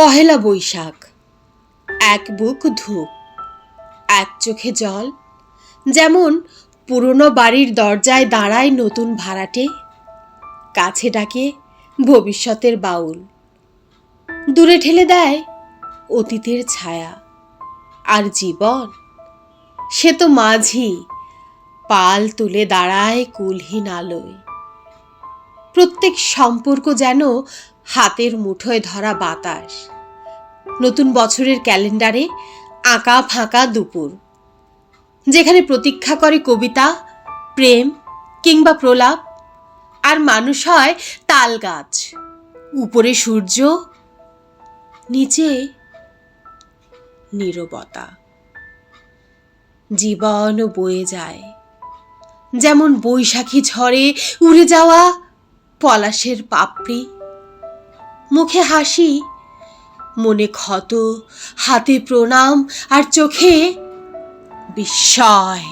পহেলা বৈশাখ। এক বুক ধূপ এক চোখে জল, যেমন পুরনো বাড়ির দরজায় দাঁড়ায় নতুন ভাড়াটে, কাছে ডাকে ভবিষ্যতের বাউল। দূরে ঠেলে দেয় অতীতের ছায়া, আর জীবন, সে তো মাঝি, পাল তুলে দাঁড়ায় কুলহীন আলোয়। প্রত্যেক সম্পর্ক যেন হাতের মুঠোয় ধরা বাতাস। নতুন বছরের ক্যালেন্ডারে আঁকা ফাঁকা দুপুর, যেখানে প্রতীক্ষা করে কবিতা, প্রেম কিংবা প্রলাপ, আর মানুষ হয় তাল গাছ। উপরে সূর্য, নিচে নীরবতা। জীবন বয়ে যায়, যেমন বৈশাখী ঝড়ে উড়ে যাওয়া পলাশের পাপড়ি। মুখে হাসি মনে ক্ষত হাতে প্রণাম আর চোখে বিস্ময়।